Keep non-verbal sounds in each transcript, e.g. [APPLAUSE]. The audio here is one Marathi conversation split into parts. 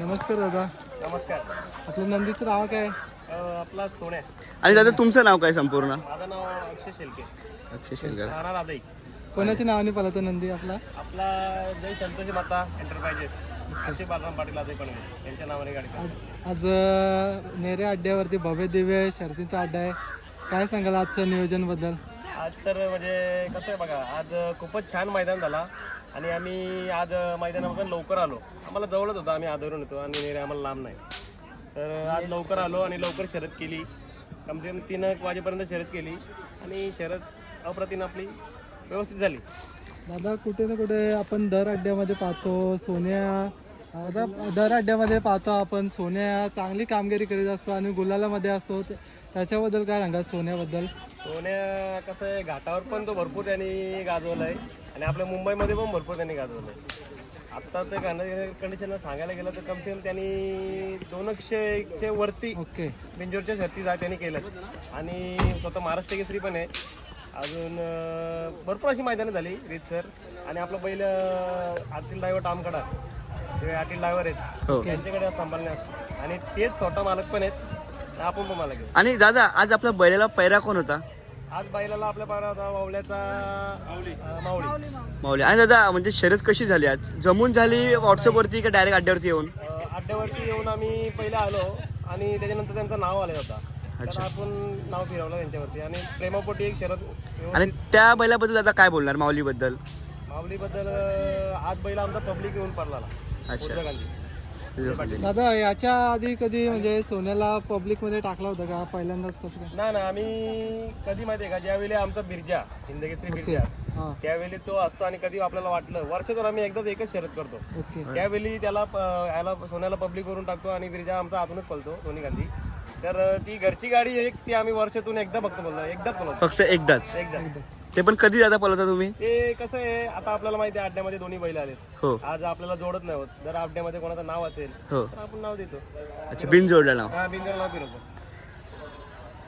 नमस्कार दादा. नमस्कार. आपलं नंदीचं नाव काय? आपला सोन्या. आणि दादा तुमचं नाव काय संपूर्ण? माझं नाव अक्षय शेलके. अक्षय शेलकर आदई कोणाच्या नावाने पळतो नंदी आपला? आपला जय संतोषी माता एंटरप्राइजेस अक्षय बालराम पाटील पण यांच्या नावाने गाडी आज आज अं, नेरे अड्ड्यावरती भव्य दिव्य शर्तीचा अड्डा आहे. काय सांगाल आजचं नियोजनबद्दल? आज तर म्हणजे कसं आहे बघा आज खूपच छान मैदान झाला. आणि आम्ही आज मैदानामधून लवकर आलो. आम्हाला जवळच होतं आम्ही आदरून येतो आणि नेरे आम्हाला लांब नाही. तर आज लवकर आलो आणि लवकर शर्यत केली. कमसे कम तीन एक वाजेपर्यंत शर्यत केली आणि शर्यत अप्रतिम आपली व्यवस्थित झाली. दादा कुठे ना कुठे आपण दर अड्ड्यामध्ये पाहतो. सोन्या दादा दर अड्ड्यामध्ये पाहतो आपण. सोन्या चांगली कामगिरी करीत असतो आणि गुलालामध्ये असतो. त्याच्याबद्दल काय सांगा सोन्याबद्दल? सोन्या कसं आहे घाटावर पण तो भरपूर त्यांनी गाजवलं आहे आणि आपल्या मुंबईमध्ये पण भरपूर त्यांनी गाजवलं आहे आत्ता ते कंडिशन सांगायला गेलं तर कमसे कम त्यांनी दोनशेच्या वरती ओके. बिंजोरच्या शर्ती जा त्यांनी केलं आणि स्वतः महाराष्ट्र केसरी पण आहे. अजून भरपूर अशी मैदानं झाली रीतसर आणि आपलं पहिलं आटील ड्रायव्हर टामकडा ते आटील ड्रायव्हर आहेत हो. त्यांच्याकडे सांभाळणे असतं आणि तेच स्वतः मालक पण आहेत. आपण पण मालक आणि दादा आज आपल्या बैलाला पैरा कोण होता? आज बैलाला आपल्या पारा होता मावल्याचा मावळी माऊली. आणि दादा म्हणजे शर्यत कशी झाली आज? जमून झाली व्हॉट्सअपवरती का डायरेक्ट अड्ड्यावरती येऊन? अड्ड्यावरती येऊन आम्ही पहिले आलो आणि त्याच्यानंतर त्यांचं नाव आलं होता. अच्छा. आपण नाव फिरवलं त्यांच्यावरती आणि प्रेमापोटी एक शरद आणि त्या बैलाबद्दल दादा काय बोलणार माऊलीबद्दल? माऊलीबद्दल आज बैल आमचा पब्लिक येऊन पडला. अच्छा. गांधी. दादा याच्या आधी कधी म्हणजे सोन्याला पब्लिकमध्ये टाकला होता का? पहिल्यांदाच कसं काय? नाही ना आम्ही कधी माहिती आहे का? ज्यावेळी आमचा बिरजा हिंदकेसरी बिरजा हां. त्यावेळी तो असतो आणि कधी आपल्याला वाटलं वर्षातून आम्ही एकदाच एकच शर्यत करतो. ओके. त्यावेळी त्याला प- याला सोन्याला पब्लिक करून टाकतो आणि बिरजा आमचा आतूनच पळतो दोन्ही गांधी. तर ती घरची गाडी एक ती आम्ही वर्षातून एकदा फक्त बोलतो एकदाच बोलतो. फक्त एकदाच. एकदा ते पण कधी दादा पळवता तुम्ही? ते कसं आहे आता आपल्याला माहिती आहे अड्ड्यामध्ये दोन्ही बैल आले हो. आज आपल्याला जोडत नाही होत. जर अड्ड्यामध्ये कोणाचं नाव असेल हो. तर आपण नाव देतो. अच्छा बिन जोडलं नाव. हा बिंजर नाव फिरवतो.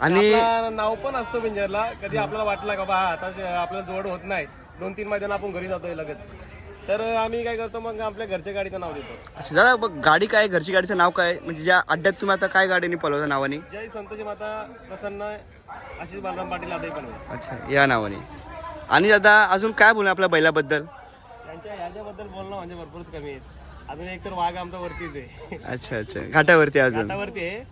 आणि आपला नाव पण असतो बिंजरला कधी आपल्याला वाटलं का बा हा, आता श- आपल्याला जोड होत नाही. दोन तीन मैदान आपण घरी जातोय लगेच. तर आम्ही काय करतो मग आपल्या घरच्या गाडीचं नाव देतो. अच्छा दादा मग गाडी काय घरची गाडीचं नाव काय? म्हणजे ज्या अड्ड्यात तुम्ही आता काय गाडीने पळवता नावाने? जय संतोषी माता प्रसन्न आशिष बालराम पाटील आदई पण. अच्छा या नावाने. आणि दादा अजून काय बोलणार आपल्या बैलाबद्दल? यांच्या ह्याच्याबद्दल बोलणं म्हणजे भरपूरच कमी आहेत अजून एक तर वाघ आमचा वरतीच आहे. अच्छा अच्छा. घाटावरती अजून. घाटावरती आहे.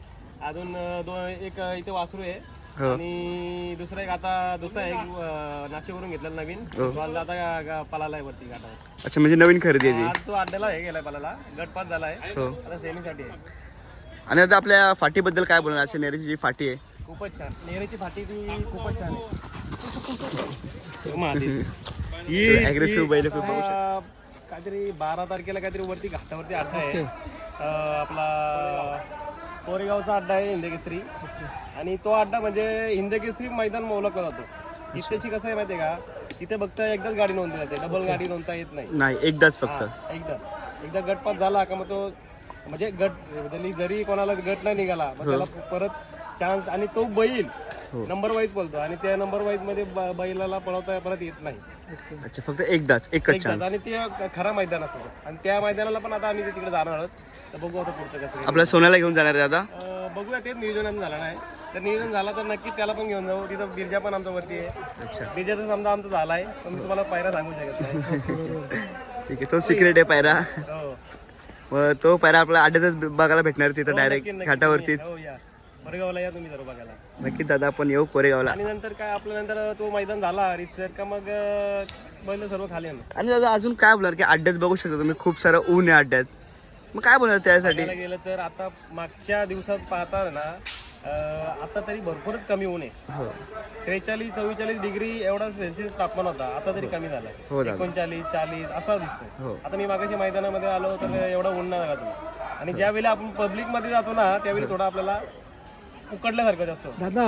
अजून दोन एक इथे वासरू आहे. हो. आणि दुसरा एक आता दुसरा एक अं, नाशिकवरून घेतलेला नवीन. हो. तो आता गा- गा- पळाला आहे वरती घाटावर. अच्छा म्हणजे नवीन खरेदी आहे ती. आज तो अड्ड्याला हे गेलाय पळाला गटपात झालाय. हो. आता सेमीसाठी आहे. आणि आता आपल्या फाटीबद्दल काय बोलणार? असे नेरीची जी फाटी आहे. खूपच छान. नेहरीची फाटी ती खूपच छान आहे. महादेव. [LAUGHS] ही- Aggressive बैल खूप बघू आता काहीतरी बारा तारखेला काहीतरी वरती घाटावरती अड्डा आहे. अं, आपला कोरेगावचा अड्डा आहे हिंदकेसरी. आणि तो अड्डा म्हणजे हिंदकेसरी मैदान ओळखला जातो. तिथेची कसं आहे माहितीये का? तिथे फक्त एकदाच गाडी नोंदली जाते. डबल गाडी नोंदता येत नाही. नाही एकदाच फक्त. हा, एकदा एकदा गटपात झाला का मग तो म्हणजे गट जरी जरी कोणाला गट नाही निघाला मग त्याला परत चान्स आणि तो बैल हो. नंबर वाईज बोलतो. आणि त्या नंबर वाईजमध्ये ब- बैलाला पळवता परत येत नाही. अच्छा फक्त एकदाच एकच एकदाच. चान्स आणि ते खरा मैदान असतं आणि त्या मैदानाला पण आता आम्ही तिकडे जाणार आहोत तर बघू आता पुढचं कसं आपल्या सोन्याला घेऊन जाणार आहे दादा? अं, बघूया तेच नियोजन झालं नाही. तर नियोजन झालं तर नक्कीच त्याला पण घेऊन जाऊ. तिथं बिरजा पण आमच्या वरती आहे. अच्छा. बिरजाचा समजा आमचा झालाय पण मी तुम्हाला पायरा सांगू शकत नाही. [LAUGHS] ठीक आहे तो सिक्रेट आहे पायरा. हो. मग तो पायरा आपल्याला अड्ड्यातच बघायला भेटणार तिथं हो, डायरेक्ट नक्की, नक्की. घाटावरतीच. हो या. कोरेगावला या तुम्ही सर्व बघायला. नक्की दादा आपण येऊ कोरेगावला. आणि नंतर काय आपल्या नंतर तो मैदान झाला रितसर का मग अं, बैल सर्व खाली आणलं. आणि दादा अजून काय बोलणार की अड्ड्यात बघू शकता तुम्ही खूप सारं ऊन आहे अड्ड्यात. मग काय बोलणार त्यासाठी? बघायला गेलं तर आता मागच्या दिवसात पाहता ना अं, आता तरी भरपूरच कमी ऊन आहे. हो. त्रेचाळीस चव्वेचाळीस डिग्री एवढा सेल्सिअस तापमान होता आता तरी कमी हो झालाय दादा. एकोणचाळीस चाळीस असा दिसतोय. हो. आता मी मागाशी मैदानामध्ये आलो तर एवढा ऊन नाही लागला आणि ज्यावेळी आपण पब्लिकमध्ये जातो ना त्यावेळी थोडा आपल्याला उकडल्यासारखं जास्त. दादा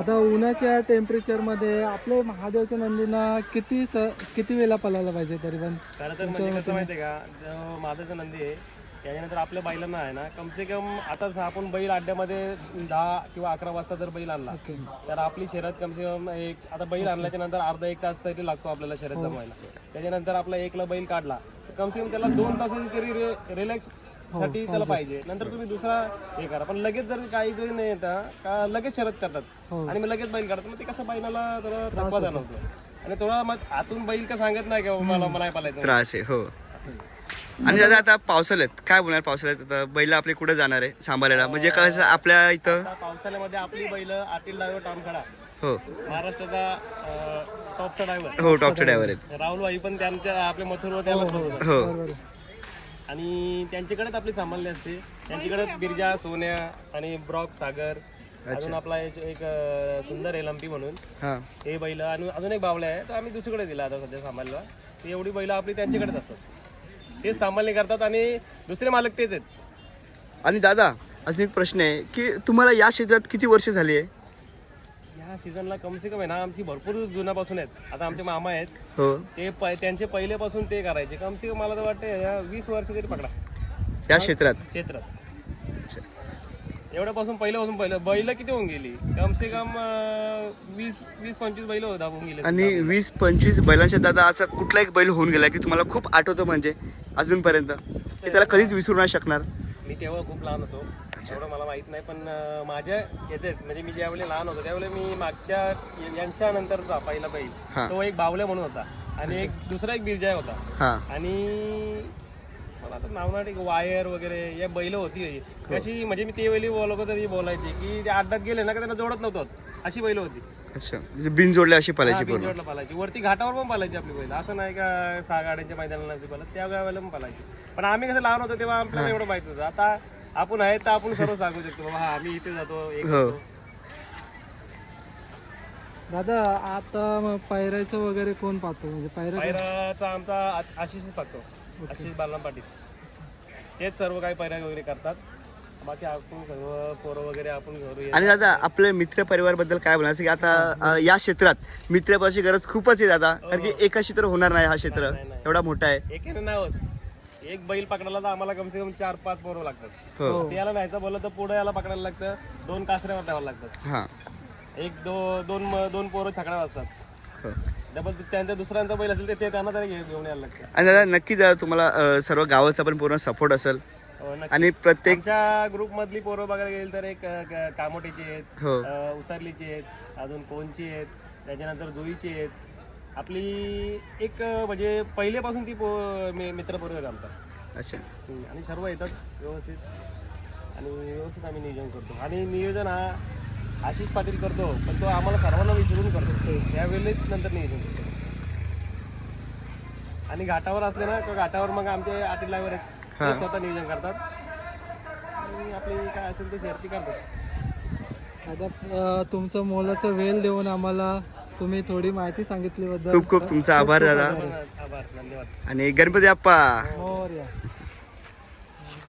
आता उन्हाच्या टेम्परेचरमध्ये आपले महादेवच्या नंदीना किती स किती वेळा पळायला पाहिजे तरी पण? खरं तर म्हणजे कसं माहितीये का जो माझा नंदी आहे त्याच्यानंतर आपल्या बैलांना आहे ना कमसे कम आता आपण बैल अड्ड्यामध्ये दहा किंवा अकरा वाजता जर बैल आणला ओके. तर आपली शर्यत कमसे कम एक आता बैल आणल्याच्या नंतर अर्धा एक तास तरी लागतो आपल्याला शर्यत जमवायला. त्याच्यानंतर आपला एकला बैल काढला तर कमसे कम त्याला दोन तासाची तरी रिलॅक्स साठी त्याला पाहिजे. नंतर तुम्ही दुसरा हे करा. पण लगेच जर काही जरी नाही येता का लगेच शरद करतात. हो. आणि मग लगेच बैल काढतात. मग ते कसं बैलाला जरा थकवा जाणवतो. आणि थोडा मग आतून बैल का सांगत नाही की मला मला पालायचं त्रास आहे हो. आणि दादा आता पावसाळ्यात काय बोलणार पावसाळ्यात? आता बैल आपले कुठे जाणार आहे सांभाळायला? म्हणजे कसं आपल्या इथं? पावसाळ्यामध्ये आपली बैल आटील ड्रायव्हर टामखडा हो. महाराष्ट्राचा टॉपचा ड्रायव्हर हो टॉपचे ड्रायव्हर आहेत. राहुल भाई पण त्यांच्या आपल्या बसवतात. हो. आणि त्यांच्याकडेच आपली सांभाळली असते. त्यांच्याकडे बिरजा सोन्या आणि ब्रॉक सागर अजून आपला एक सुंदर आहे लंपी म्हणून. हां. हे बैल आणि अजून एक बावला आहे तर आम्ही दुसरीकडे दिला आता सध्या सांभाळला ती एवढी बैल आपली त्यांच्याकडेच असतात. तेच सांभाळणी करतात आणि दुसरे मालक तेच आहेत. आणि दादा अजून एक प्रश्न आहे की तुम्हाला या क्षेत्रात किती वर्ष झाली आहे? ह्या सीझनला कम से कम आहे ना आमची भरपूर जुन्यापासून आहेत. आता आमचे मामा आहेत. हो. ते प- त्यांचे पहिल्यापासून ते करायचे. कम से कम मला तर वाटतं या वीस वर्ष तरी पकडा. या क्षेत्रात? क्षेत्रात. अच्छा. एवढ्यापासून पहिल्यापासून पहिलं. बैल किती होऊन गेली? कम से कम अं, वीस वीस पंचवीस बैल होता होऊन गेले. आणि वीस पंचवीस बैलांच्या दादा असा कुठला एक बैल होऊन गेला की तुम्हाला खूप आठवतो म्हणजे अजूनपर्यंत. की त्याला कधीच विसरू नाही शकणार. मी तेव्हा खूप लहान होतो. एवढं मला माहीत नाही पण माझ्या येतेच म्हणजे मी ज्यावेळी लहान होतो त्यावेळी मी मागच्या यांच्या नंतरचा पहिला बैल हा. तो एक बावल्या म्हणून होता आणि एक दुसरा एक बिरजाय होता. हां. आणि मला आता नाव नाही वायर वगैरे या बैल होती. कशी म्हणजे मी ते वेळी तरी बोलायचे की ते अड्डात गेले ना का त्यांना जोडत नव्हतं अशी बैल होती. अच्छा म्हणजे बिन जोडले अशी पलायची पूर्ण. बिनजोडला पालायची. वरती घाटावर पण पालायची आपली बैल. असं नाही का सहा गाड्यांच्या मैदानाला पालत त्या वेळेला पण पालायची. पण आम्ही कसं लहान होतो तेव्हा आपल्याला एवढं माहीत होतं आता आपण आहे तर आपण सर्व सांगू शकतो बाबा हा आम्ही इथे जातो एक हो. जातो. दादा आता मग पायऱ्याचं वगैरे कोण पाहतो? म्हणजे पायऱ्या पैराचा आमचा आ- आशिषच पाहतो. आशिष बालराम पाटील तेच सर्व काही पैरा वगैरे करतात. बाकी आपण सर्व पोरं वगैरे आपण घरी आणि दादा आपल्या मित्र परिवारबद्दल काय बोलणार? की आता अं, या क्षेत्रात मित्र परिवाराची गरज खूपच आहे दादा. कारण की एका क्षेत्र होणार नाही हा क्षेत्र. एवढा मोठा आहे. नाही होत एक बैल पकडायला तर आम्हाला कमसे कम चार पाच पोरं लागतात. हो. त्याला न्यायचं बोललं तर पुढे याला पकडायला लागतं. दोन कासऱ्यावर ठेवायला लागतात हां. एक दो दोन म- दोन पोरं छकड्यावर असतात हो. डबल त्यांचा दुसऱ्यांचा बैल असेल तर ते त्यांना तरी घे- घेऊन यायला लागतं. आणि दादा नक्की दादा तुम्हाला अं, सर्व गावाचा पण पूर्ण सपोर्ट असेल हो. आणि प्रत्येक ग्रुप मधली पोरं बघायला गेली तर एक कामोटेची आहेत हो. उसारलीची आहेत अजून कोणची आहेत त्याच्यानंतर जुईची आहेत. आपली एक म्हणजे पहिलेपासून ती पो मी- मित्रपूर्व आहे आमचा. अच्छा. आणि सर्व येतात व्यवस्थित. आणि व्यवस्थित आम्ही नियोजन करतो. आणि नियोजन हा आशिष पाटील करतो पण तो आम्हाला सर्वांना विचारून करतो. त्यावेळेस नंतर नियोजन करतो. आणि घाटावर असले ना तर घाटावर मग आमचे आटी ड्रायव्हर आहेत. ते स्वतः नियोजन करतात. आणि आपली काय असेल ते शर्ती करतात आता तुमचं मोलाचं वेल देऊन आम्हाला तुम्ही थोडी माहिती सांगितल्याबद्दल खूप खूप तुमचा आभार दादा. आभार धन्यवाद. आणि गणपती बाप्पा मोरया.